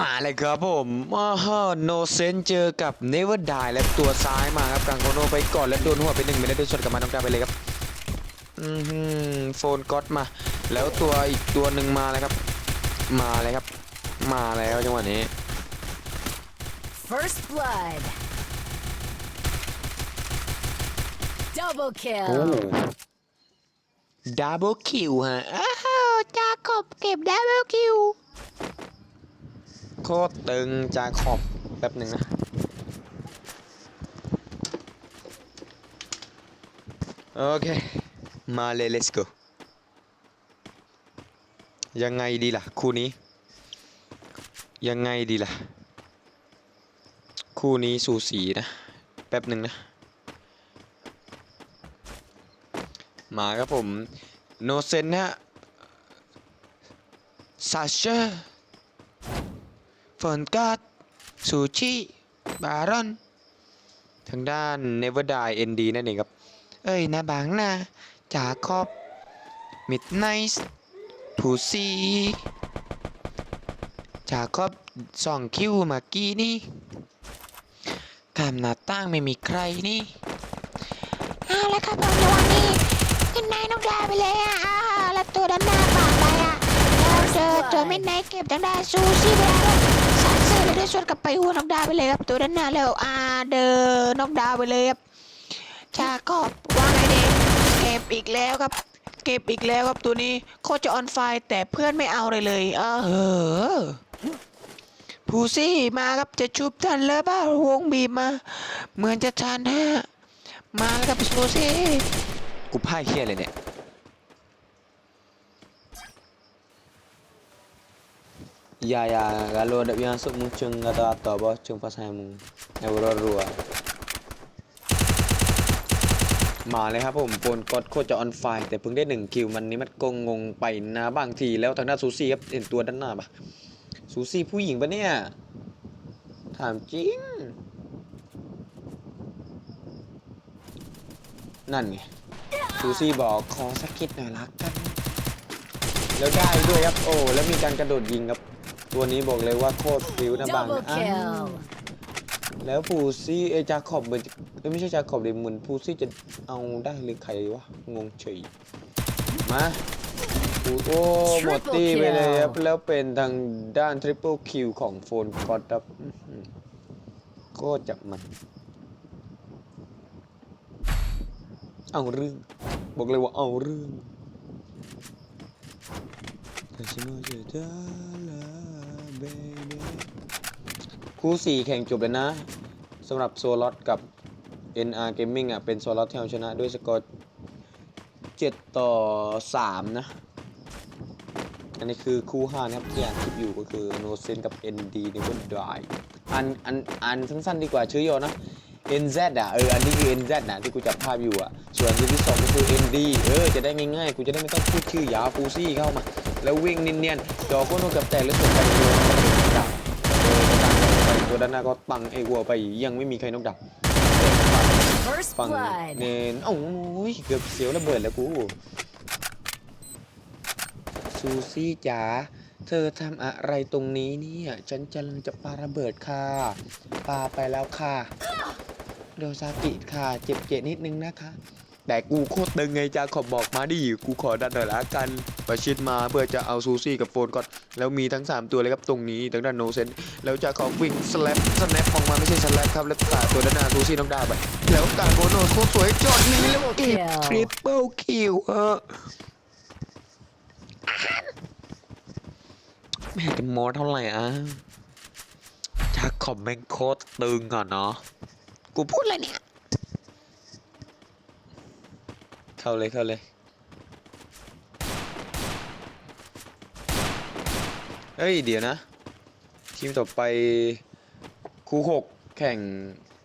มาเลยครับผมอ้าวโนเซนเจอกับเนเวอร์ไดและตัวซ้ายมาครับกลางโคโนไปก่อนแล้วโดนหัวไปหนึ่งเมตรแล้วโดนสดกลับมาต้องการไปเลยครับอือหือโฟนก็อตมา แล้วตัวอีกตัวหนึ่งมาแล้วครับ มาเลยครับ มาแล้วจังหวะนี้ First blood. Double โอ้ kill. ดับเบิลคิวฮะ อ้าวจาขอบเก็บดับเบิลคิว โคตรตึงจาขอบแป๊บหนึ่งนะ โอเค มาเลย let's go ยังไงดีล่ะ คู่นี้ ยังไงดีล่ะ คู่นี้สูสีนะ แป๊บหนึ่งนะ มาครับผม โนเซนฮะซาเชอร์ ฟอนการ์ดซูชิบารอน ทางด้าน Never Die ND นั่นเองครับ เอ้ยนะบางนะจาคอบมิดไนส์ผูซีจาคอบสองคิวเมื่อกี้นี่กามหน้าตั้งไม่มีใครนี่เอาละครับผมระหว่างนี้ขึ้นนายน้องดาไปเลยอะอ่าแล้วตัวด้านหน้าปากไปอะแล้วเจอเจอม่นายเก็บทางด้านซูซี่ไปแล้ว เซอร์เลยด้ชวนกลับไปหัวน้องดาวไปเลยครับตัวด้านหน้าแล้วอาเดินน้องดาวไปเลยครับชาขอบวางไอเด็กเก็บอีกแล้วครับ เก็บอีกแล้วครับตัวนี้โคจะออนไฟแต่เพื่อนไม่เอาเลยเลยเออเหอผู้ซี่มาครับจะชุบทันแล้วเปล่าวงบีบมา เหมือนจะทันฮะมาแล้วครับซูซี่กูพ่ายเฮียเลยเนี่ย Ya ya kalau ada yang masuk muncung atau atau apa cung pas saya mu euro รัวมาเลยครับผมปนกดโคตรจะออนไฟแต่เพิ่งได้หนึ่งคิวมันนี้มันกงงงไปนะบางทีแล้วทางด้านซูซี่ครับเห็นตัวด้านหน้าปะซูซี่ผู้หญิงปะเนี่ย ถามจริง นั่นไงซูซี่บอกขอสักคิดหน่อยละกัน แล้วได้ด้วยครับโอ้แล้วมีการกระโดดยิงครับ ตัวนี้บอกเลยว่าโคตรฟิวนะบาง Double อ้าว kill. แล้วปูซี่เอยจาขอบเหมือนเอ้ยไม่ใช่จาขอบเลยเหมือนปูซี่จะเอาได้หรือใครวะงงเฉยมาปูโอ้หมดตีไปเลยครับแล้วเป็นทางด้านทริปเปิลคิวของโฟนกอดครับอื้อหือโคตรจะมันเอาเรื่องบอกเลยว่าเอาเรื่องแต่ฉันว่าจะได้ละ baby คู่สี่แข่งจบเลยนะสำหรับโซลอตกับ NR Gaming อะ เป็นโซลอตที่เอาชนะด้วยสกอร์7ต่อ 3 นะ อันนี้คือคู่5นะครับ ที่อ่านคลิปอยู่ก็คือโนเซนกับ ND ในวันดายอันอันอันสั้นๆดีกว่าชื่อย่อนะ NZ อะ เออ อันนี้คือ NZ นะที่กูจับภาพอยู่อะ ส่วนที่ที่สองก็คือ ND เออ จะได้ง่ายๆ กูจะได้ไม่ต้องพูดชื่อยาวฟูซี่เข้ามา แล้ววิ่งเนียนๆจอโคโนกับแต่แล้วส่งไปโดนดับเออตัวด้านหน้าก็ตังไอ้วัวไปยังไม่มีใครนกดับฝั่งเนนโอ้ยเกือบเสียวระเบิดแล้วกูซูซี่จ๋าเธอทำอะไรตรงนี้เนี่ย ฉันจะจะปาระเบิดค่ะปาไปแล้วค่ะ โดซากิค่ะ เจ็บเจ็นิดนึงนะคะ แต่กูโคตรตึงไงจ้าขอบอกมาดิกูขอดันหน่อยละกันประชิดมาเพื่อจะเอาซูซี่กับโฟนก่อน แล้วมีทั้ง 3 ตัวเลยครับตรงนี้ทางด้านโนเซนแล้วจะขอวิ่งสแลปสแนปออกมาไม่ใช่สแลปครับแล้วตาตัวด้านหน้าซูซี่น้องดาวไปแล้วตาโบโนโคตรสวยจอดนี้แล้วเก็บทริปเปิลคิวเออแม่กันโมเท่าไหร่อะจาขอบแม่งโคตรตึงอะเนาะกูพูดอะไรเนี่ย เข้าเลยเข้าเลยเฮ้ยเดี๋ยวนะ ทีมต่อไปคู่หกแข่ง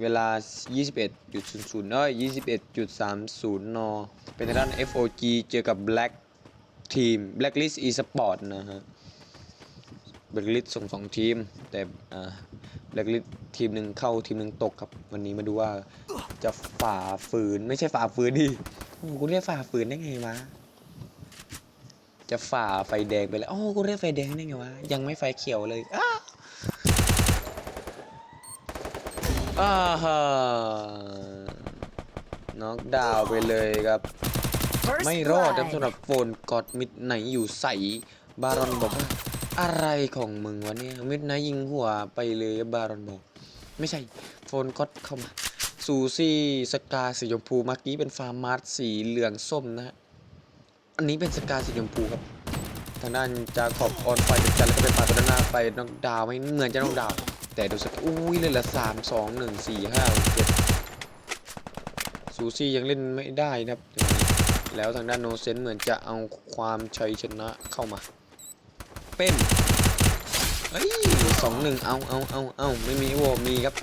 เวลา 21.00เอ้ย21.30 น เป็นทางด้าน FOG เจอกับ Black Team Blacklist Esport นะฮะ Blacklist ส่งสองทีม แต่อ่า แล็กลิทีมหนึ่งเข้าทีมหนึ่งตกครับ วันนี้มาดูว่าจะฝ่าฝืนไม่ใช่ฝ่าฝืนดิกูเรียกฝ่าฝืนได้ไงวะจะฝ่าไฟแดงไปแล้วโอ้กูเรียกไฟแดงได้ไงวะยังไม่ไฟเขียวเลยอ้าอ้าฮะน็อกดาวไปเลยครับ ไม่รอดครับสำหรับโฟนกอดมิดไหนอยู่ใสบารอนบอกว่า อะไรของมึงวะเนี่ยมิดไหนยิงหัวไปเลยบารอนบอก ไม่ใช่ โฟนกอดเข้ามา ซูซี่สกาสีชมพูเมื่อกี้เป็นฟาร์มาร์สสีเหลืองส้มนะฮะ อันนี้เป็นสกาสีชมพูครับ ทางด้านจาขอบออนไฟจัดกันแล้วก็เป็นปาตัวด้านหน้าไปน้องดาวไม่เหมือนจะน้องดาว แต่ดูสกอุ้ยเลยละสามสองหนึ่งสี่ห้าเจ็ดซูซี่ยังเล่นไม่ได้นะครับ แล้วทางด้านโนเซนเหมือนจะเอาความชัยชนะเข้ามา เป็นเอ้ยสองหนึ่งเอาเอาเอาเอาไม่มีโวมีครับ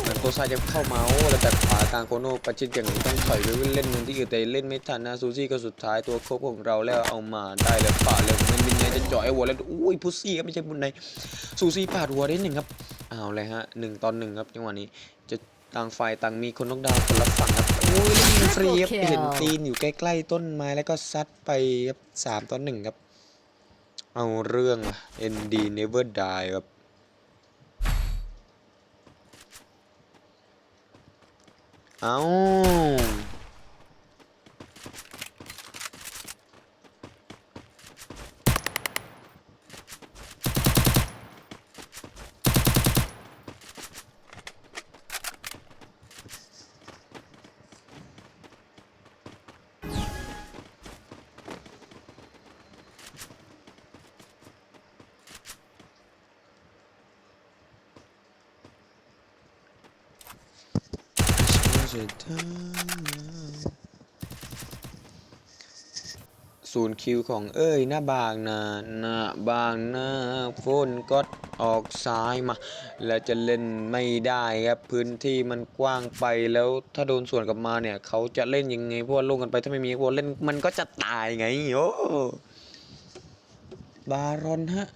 เหมือนโคซาจะเข้ามาโอ้แล้วแบบขวากลางโคโนประชิดอย่างนี้ต้องถอยไปเล่นมุมที่อื่นแต่เล่นไม่ทันนะซูซี่ก็สุดท้ายตัวครบของเราแล้วเอามาได้เลยป่าเลยมันมินไนจะเจ่อยหัวแล้วอุ้ยพุซซี่ครับไม่ใช่มุนไนซูซี่ปาดหัวได้หนึ่งครับเอาเลยฮะหนึ่งตอนหนึ่งครับจังหวะนี้จะต่างฝ่ายต่างมีคนนกดาวคนละฝั่งครับโอ้ยแล้วยิงฟรีครับเห็นตีนอยู่ใกล้ๆต้นไม้แล้วก็ซัดไปครับสามต่อหนึ่งครับ เอาเรื่องอะ ND Never Die ครับ เอา ศูนย์คิวของเอ้ยหน้าบางนาหน้าบางนาโฟนก็ออกซ้ายมา แล้วจะเล่นไม่ได้ครับพื้นที่มันกว้างไปแล้วถ้าโดนส่วนกลับมาเนี่ย เขาจะเล่นยังไงเพราะว่าลงกันไปถ้าไม่มีพวกเล่นมันก็จะตายไงโอ้บารอนฮะ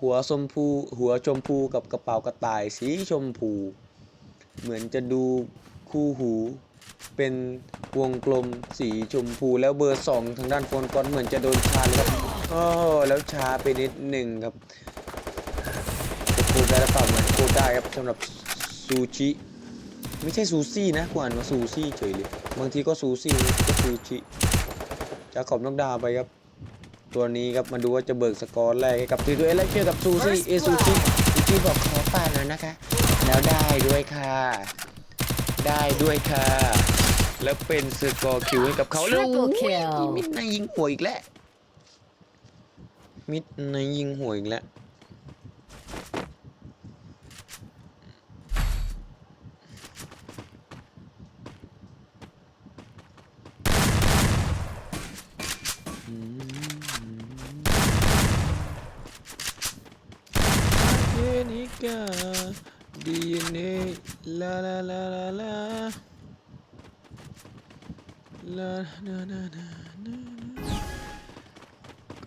หัวชมพู หัวชมพูกับกระเป๋ากระต่ายสีชมพู เหมือนจะดูคู่หูเป็นวงกลมสีชมพูแล้วเบอร์สองทางด้านโฟนก้อนเหมือนจะโดนชาเลยครับโอ้แล้วช้าไปนิดหนึ่งครับจะพูดได้หรือเปล่าเหมือนพูดได้ครับสำหรับซูชิไม่ใช่ซูซี่นะกูอ่านว่าซูซี่เฉยเลยบางทีก็ซูซี่ก็ซูชิจะขอบนกดาไปครับ ตัวนี้ครับมาดูว่าจะเบิกสกอร์แรกกับทีตัวเอแล้วเจอกับซูซี่เอซูชิซูชิบอกขอป่าหน่อยนะคะ แล้วได้ด้วยค่ะ ได้ด้วยค่ะ แล้วเป็นสกอร์คิวให้กับเขาแล้ว Triple อุ้ย kill มิดในยิงหัวอีกแล้ว มิดในยิงหัวอีกแล้วเยนิกา DNA ลาลาลาลาลาลานานานานา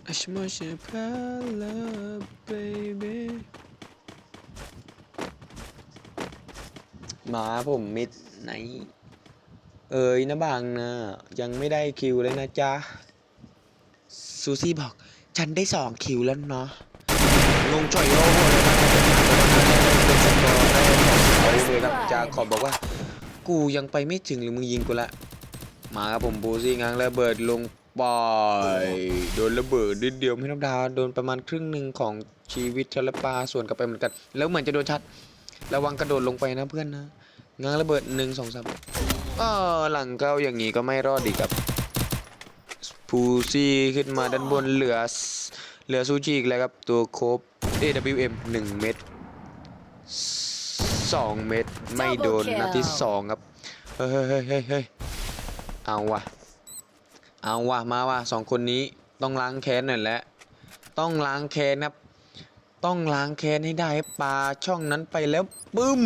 อัชมาเชพาลาเบบีมาผมมิดไหน เอ่ยนะบางนะ ยังไม่ได้คิวเลยนะจ๊ะ ซูซี่บอก ฉันได้สองคิวแล้วเนาะลงจ่อยโอ้โหเลยนะ เป็นสกอร์แรกของเขาเลยครับจาขอบบอกว่า กูยังไปไม่ถึงหรือมึงยิงกูละ มาครับผมบูซี่ง้างระเบิดลงไปโดนระเบิดนิดเดียวไม่ธรรมดาโดนประมาณครึ่งหนึ่งของชีวิตชลปาส่วนกลับไปเหมือนกัน แล้วเหมือนจะโดนชัด ระวังกระโดดลงไปนะเพื่อนนะง้างระเบิดหนึ่งสองสามอ้อหลังเก้าอย่างนี้ก็ไม่รอดอีครับพูซี่ขึ้นมาด้านบนเหลือเหลือซูจิอีกแล้วครับตัวโคบ AWM 1 เม็ด 2 เม็ดไม่โดน Double นัดที่ kill 2ครับเฮ้ยเฮ้ยเฮ้ยเฮ้ยเฮ้ยเอาว่ะเอาว่ะมาว่ะสองคนนี้ต้องล้างแค้นหน่อยแหละต้องล้างแค้นครับ ต้องล้างแค้นให้ได้ปลาช่องนั้นไปแล้วปึ้ม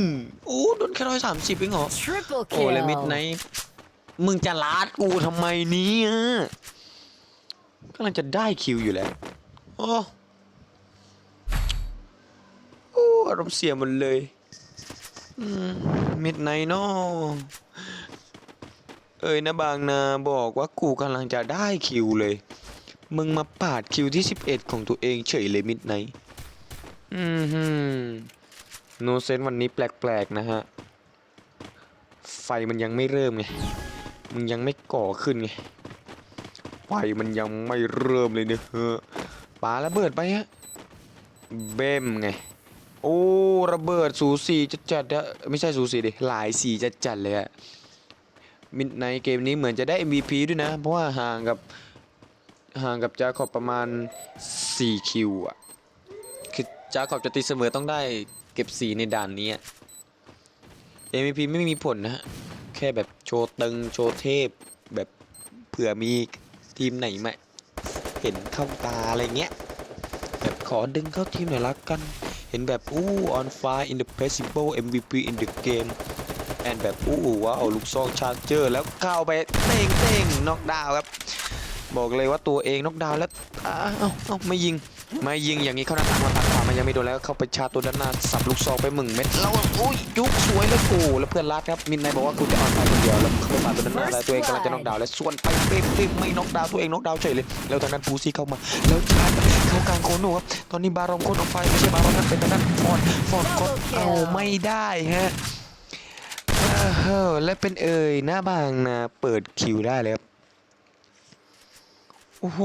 โอ้โดนแค่ร้อยสามสิบเองเหรอ Triple โอ้แล้วมิด kill. ไนท์มึงจะลาดกูทำไมเนี่ยกำลังจะได้คิวอยู่แล้วโอ้โอ้อารมณ์เสียหมดเลย มิดไนท์นาะเอ้ยนะบางนาบอกว่ากูกำลังจะได้คิวเลย มึงมาปาดคิวที่ 11 ของตัวเองเฉยเลยมิดไนท์อืมฮึโนเซนวันนี้แปลกๆนะฮะ ไฟมันยังไม่เริ่มไง มันยังไม่ก่อขึ้นไง ไฟมันยังไม่เริ่มเลยเนอะปาระเบิดไปฮะ เบมไง โอ้ระเบิดสูสีจัดจัดๆอะไม่ใช่สูสีดิหลายสีจัดจัดเลยอะมิดในเกมนี้เหมือนจะได้ MVP ด้วยนะ เพราะว่าห่างกับห่างกับจาขอบประมาณ 4 คิวอะคือจาขอบจะตีเสมอต้องได้เก็บสีในด่านนี้อะ MVP ไม่มีผลนะแค่แบบโชว์ตึงโชว์เทพ แบบเผื่อมีทีมไหนไหมเห็นเข้าตาอะไรเงี้ยแบบขอดึงเข้าทีมหน่อยละกัน เห็นแบบอู้ on fire in the possible MVP in the game and แบบอู้ว้าวลูกซองชาร์เจอร์แล้วเข้าไปเต้งเต้งน็อกดาวครับ บอกเลยว่าตัวเองน็อกดาวแล้วอ้าวเอ้าเอ้าไม่ยิง ไม่ยิงอย่างนี้เข้าหน้าต่างมาตัดขวามันยังไม่โดนแล้วเข้าไปชาร์จตัวด้านหน้าสับลูกซองไปมึงเม็ดแล้วอุ้ยยุกสวยเลยโอ้แล้วเพื่อนรัดครับมินไนบอกว่าคุณจะออนไฟคนเดียวแล้วเข้าไปปาดตัวด้านหน้าแล้วตัวเองกำลังจะน็อกดาวน์แล้วส่วนไปเป๊ะๆไม่น็อกดาวน์ตัวเองน็อกดาวน์เฉยเลยแล้วทางนั้นปูซี่เข้ามาแล้วชาร์จเข้ากลางโคน่ครับตอนนี้บารอมโคตรออนไฟไม่ใช่บารอมนั่นเป็นทางด้านฟอร์ดฟอร์ดก็เอาไม่ได้ฮะเออและเป็นเอ่ยหน้าบางนะเปิดคิวได้เลยครับโอ้โห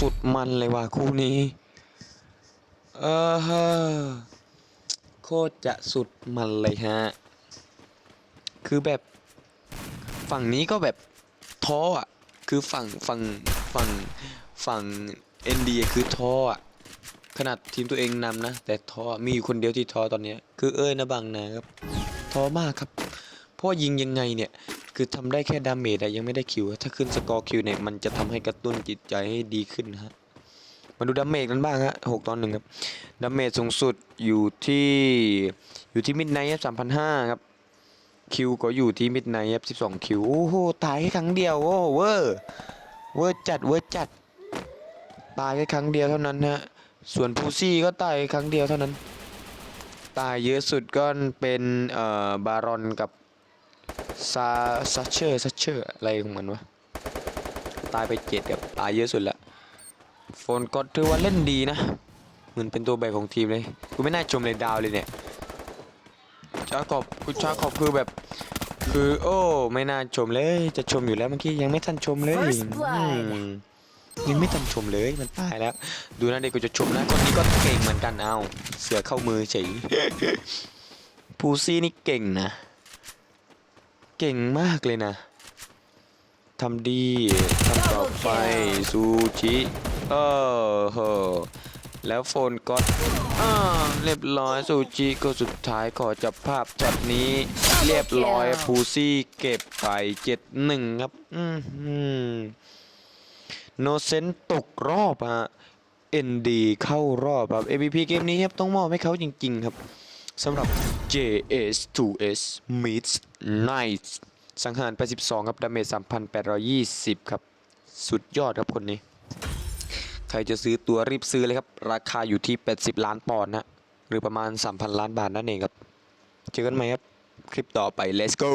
สุดมันเลยว่ะคู่นี้ เออฮะโคตรจะสุดมันเลยฮะ คือแบบ ฝั่งนี้ก็แบบท้ออะ คือฝั่งฝั่งฝั่งฝั่งเอ็นดีคือท้ออะ ขนาดทีมตัวเองนำนะ แต่ท้อมีอยู่คนเดียวที่ท้อตอนเนี้ยคือเอ้ยนะบางนะครับท้อมากครับ เพราะยิงยังไงเนี่ย คือทำได้แค่ดาเมจอะยังไม่ได้คิว ถ้าขึ้นสกอร์คิวเนี่ย มันจะทำให้กระตุ้นจิตใจให้ดีขึ้นนะฮะ มาดูดาเมจกันบ้างฮะหกตอนหนึ่งครับดาเมจสูงสุดอยู่ที่อยู่ที่มิดไนท์ครับสามพันห้าครับคิวก็อยู่ที่มิดไนท์ครับสิบสองคิว โอ้โห ตายแค่ครั้งเดียว โอ้เวอร์เวอร์จัดเวอร์จัด ตายแค่ครั้งเดียวเท่านั้นฮะ ส่วนพูซี่ก็ตายครั้งเดียวเท่านั้น ตายเยอะสุดก็เป็นเอ่อบารอนกับซาซัชเชอร์ซัชเชอร์อะไรของมันวะ ตายไปเจ็ดครับตายเยอะสุดละ โฟนก็ถือว่าเล่นดีนะ เหมือนเป็นตัวแบกของทีมเลยกูไม่น่าชมเลยดาวเลยเนี่ยชาขอบกูชาขอบคือแบบ คือโอ้ไม่น่าชมเลย จะชมอยู่แล้วเมื่อกี้ยังไม่ทันชมเลย First blood อืมยังไม่ทันชมเลยมันตายแล้ว ดูนะเด็กกูจะชมนะคนนี้ก็เก่งเหมือนกันเอาเสือเข้ามือเฉยพูซี่นี่เก่งนะ เก่งมากเลยนะทำดีทำต่อไปซูชิ เออเหแล้วโฟนก็อ่าเรียบร้อยซูชิก็สุดท้ายขอจับภาพช็อตนี้ เรียบร้อยพูซี่เก็บไปเจ็ดหนึ่งครับอืมโนเซนตกรอบฮะ ND เข้ารอบครับ MVP เกมนี้ครับต้องมอบให้เขาจริงๆครับสำหรับ JS2S Meets Night สังหาร82ครับ ดาเมจ 3,820 ครับ สุดยอดครับคนนี้ ใครจะซื้อตัวรีบซื้อเลยครับ ราคาอยู่ที่ 80 ล้านปอนด์นะ หรือประมาณ 3,000 ล้านบาทนั่นเองครับ เจอกันใหม่ครับ คลิปต่อไป let's go